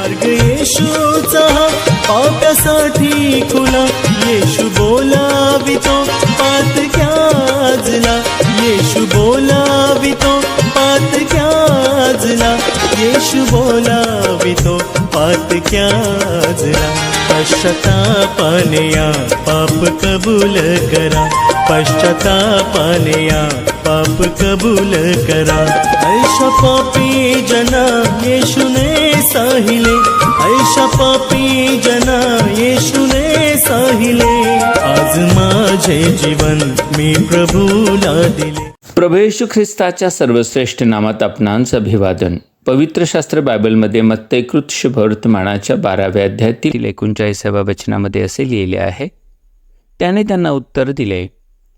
मार्ग येशूचा. पाप्यासाठी खुला. येशू बोलावितो पात क्याजला येशू बोलावितो पात येशू बोलावितो पात क्याजला पश्चातापाने या पाप कबूल करा. पश्चातापाने या पाप कबूल करा. ऐशा पापी जना येशूने साहिले ऐशा पापी जना येशूने साहिले. आज माझे जीवन मी प्रभूला दिले. प्रभू ख्रिस्ताच्या सर्वश्रेष्ठ नामात आपणांचं अभिवादन. पवित्र शास्त्र बायबलमध्ये मत्तैकृत शुभवर्तमानाच्या बाराव्या अध्यायातील एकोणचाळीसाव्या वचनामध्ये असे लिहिले आहे. त्याने त्यांना उत्तर दिले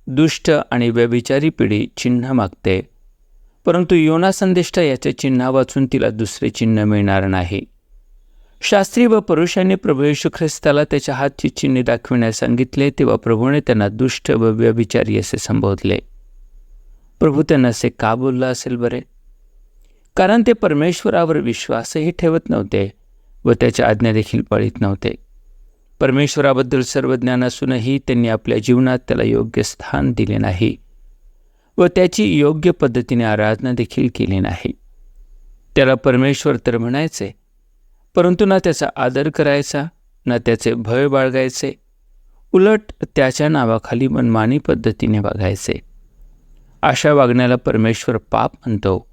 दुष्ट आणि व्यभिचारी पिढी चिन्ह मागते परंतु योना संदिष्ट याचे चिन्ह वाचून तिला दुसरे चिन्ह मिळणार नाही. शास्त्री व पुरुषांनी प्रभू येशू ख्रिस्ताला त्याच्या हातची चिन्ह दाखविण्यास सांगितले तेव्हा प्रभूने त्यांना दुष्ट व व्यभिचारी असे संबोधले. प्रभू त्यांना असे का बोललं असेल बरे? कारण ते परमेश्वरावर विश्वासही ठेवत नव्हते व त्याच्या आज्ञा देखील पाळीत नव्हते. परमेश्वराबद्दल सर्व ज्ञान असूनही त्यांनी आपल्या जीवनात त्याला योग्य स्थान दिले नाही. व त्याची योग्य पद्धतीने आराधना देखील केली नाही. त्याला परमेश्वर तर म्हणायचे परंतु ना त्याचा आदर करायचा ना त्याचे भय बाळगायचे उलट त्याच्या नावाखाली मनमानी पद्धतीने वागायचे. अशा वागण्याला परमेश्वर पाप म्हणतो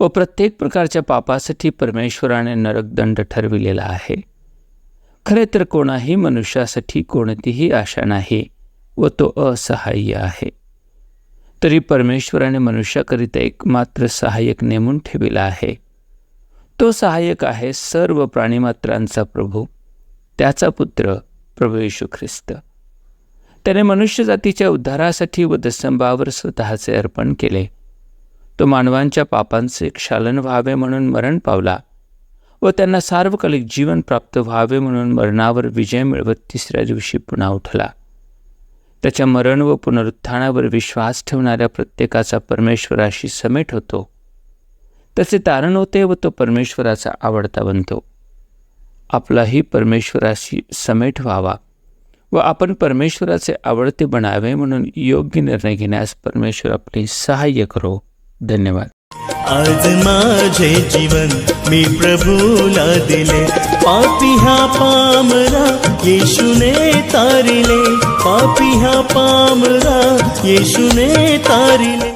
व प्रत्येक प्रकारच्या पापासाठी परमेश्वराने नरकदंड ठरविलेला आहे. खरे तर कोणाही मनुष्यासाठी कोणतीही आशा नाही व तो असहाय्य आहे. तरी परमेश्वराने मनुष्याकरिता एक मात्र सहाय्यक नेमून ठेविला आहे. तो सहाय्यक आहे सर्व प्राणीमात्रांचा प्रभू त्याचा पुत्र प्रभू येशू ख्रिस्त. त्याने मनुष्य जातीच्या उद्धारासाठी व दसंबावर स्वतःचे अर्पण केले. तो मानवांच्या पापांचे क्षालन व्हावे म्हणून मरण पावला व त्यांना सार्वकालिक जीवन प्राप्त व्हावे म्हणून मरणावर विजय मिळवत तिसऱ्या दिवशी पुन्हा उठला. त्याच्या मरण व पुनरुत्थानावर विश्वास ठेवणाऱ्या प्रत्येकाचा परमेश्वराशी समेट होतो. त्याचे तारण होते व तो परमेश्वराचा आवडता बनतो. आपलाही परमेश्वराशी समेट व्हावा व आपण परमेश्वराचे आवडते बनावे म्हणून योग्य निर्णय घेण्यास परमेश्वर आपले सहाय्य करो. धन्यवाद. आज माझे जीवन मी प्रभूला दिले. पापी हा पामरा येशूने तारिले. पापी हा पामरा येशूने तारिले.